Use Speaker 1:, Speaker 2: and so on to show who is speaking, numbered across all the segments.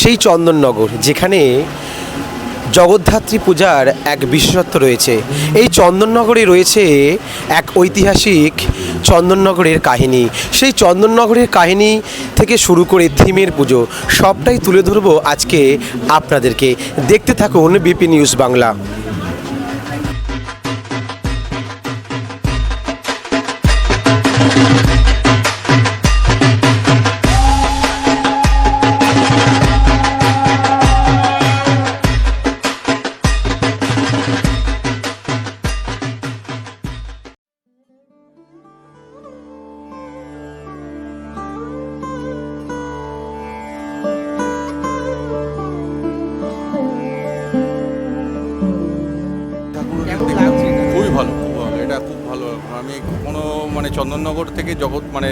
Speaker 1: সেই চন্দননগর, যেখানে জগদ্ধাত্রী পূজার এক বিশেষত্ব রয়েছে। এই চন্দননগরে রয়েছে এক ঐতিহাসিক চন্দননগরের কাহিনী। সেই চন্দননগরের কাহিনী থেকে শুরু করে থিমের পুজো, সবটাই তুলে ধরবো আজকে আপনাদেরকে। দেখতে থাকুন বিপি নিউজ বাংলা।
Speaker 2: আমি কোনো মানে চন্দননগর থেকে জগৎ মানে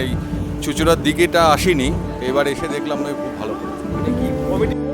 Speaker 2: চুচুড়ার দিকেটা আসিনি এবার এসে দেখলাম খুব ভালো করেছে।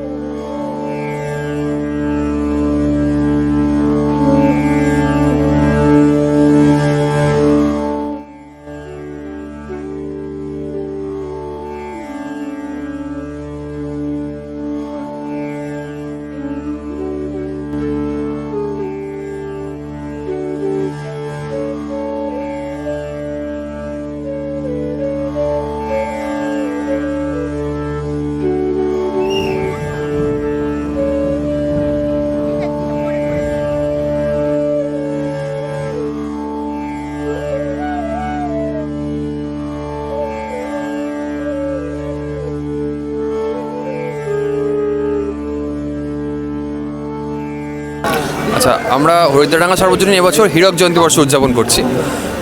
Speaker 3: আচ্ছা আমরা হরিদ্রাডাঙ্গা সর্বজনীন এবছর হীরক জয়ন্তী বর্ষ উদযাপন করছি।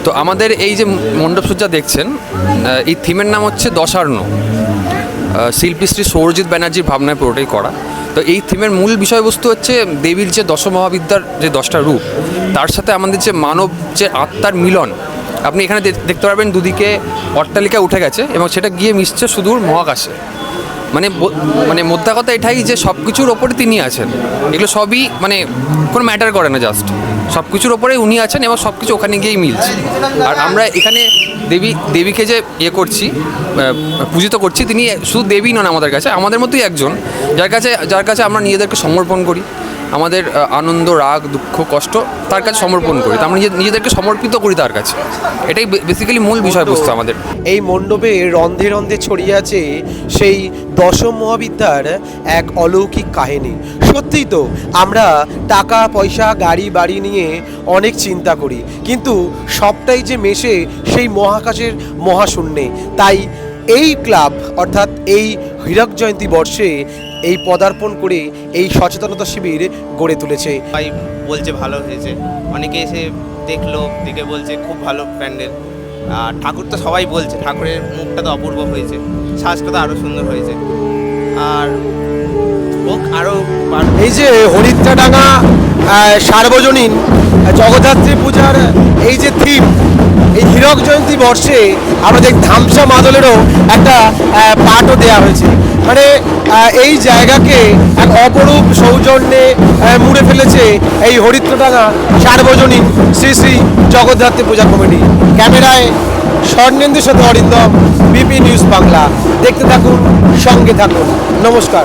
Speaker 3: তো আমাদের এই যে মণ্ডপসজ্জা দেখছেন এই থিমের নাম হচ্ছে দশার্ণ। শিল্পী শ্রী সৌরজিৎ ব্যানার্জির ভাবনায় পুরোটাই করা। তো এই থিমের মূল বিষয়বস্তু হচ্ছে দেবীর যে দশ মহাবিদ্যার যে দশটা রূপ, তার সাথে আমাদের যে মানব যে আত্মার মিলন, আপনি এখানে দেখতে পারবেন দুদিকে অট্টালিকা উঠে গেছে এবং সেটা গিয়ে মিশছে সুদূর মহাকাশে। মানে মানে মোদ্দা কথা এটাই যে সব কিছুর ওপরে তিনি আছেন। এগুলো সবই মানে কোনো ম্যাটার করে না জাস্ট সব কিছুর ওপরে উনি আছেন এবং সব কিছু ওখানে গিয়েই মিলছে। আর আমরা এখানে দেবী, দেবীকে যে ইয়ে করছি পূজিত করছি, তিনি শুধু দেবী নন আমাদের কাছে, আমাদের মতোই একজন। যার কাছে যার কাছে আমরা নিজেদেরকে সমর্পণ করি। আমাদের আনন্দ, রাগ, দুঃখ, কষ্ট তার কাছে সমর্পণ করি। আমরা নিজে- নিজেদেরকে সমর্পিত করি তার কাছে। এটাই বেসিক্যালি মূল বিষয়বস্তু আমাদের।
Speaker 1: এই মণ্ডপে রন্ধে রন্ধে ছড়িয়ে আছে সেই দশম মহাবিদ্যার এক অলৌকিক কাহিনী। সত্যিই তো, আমরা টাকা, পয়সা, গাড়ি, বাড়ি নিয়ে অনেক চিন্তা করি, কিন্তু সবটাই যে মেশে সেই মহাকাশের মহাশূন্যে। তাই এই ক্লাব, অর্থাৎ এই হীরক জয়ন্তী বর্ষে এই পদার্পণ করে এই সচেতনতা শিবির গড়ে তুলেছে।
Speaker 4: সবাই বলছে ভালো হয়েছে। অনেকে এসে দেখল দেখে বলছে খুব ভালো প্যান্ডেল। আর ঠাকুর তো সবাই বলছে ঠাকুরের মুখটা তো অপূর্ব হয়েছে শ্বাসটা তো আরও সুন্দর হয়েছে। আর হোক আরও
Speaker 1: এই যে হরিদ্রাডাঙ্গা সার্বজনীন জগদ্ধাত্রী পূজার এই যে থিম এই হীরক জয়ন্তী বর্ষে আমাদের ধামসা মাদলেরও একটা আহ, পাঠও দেওয়া হয়েছে। মানে এই জায়গাকে এক অপরূপ সৌজন্যে মুড়ে ফেলেছে এই হরিদ্রাডাঙ্গা সার্বজনীন শ্রী শ্রী জগদ্ধাত্রী পূজা কমিটি। ক্যামেরায় স্বর্ণেন্দুর সাথে অরিন্দম বিপি নিউজ বাংলা। দেখতে থাকুন সঙ্গে থাকুন। নমস্কার।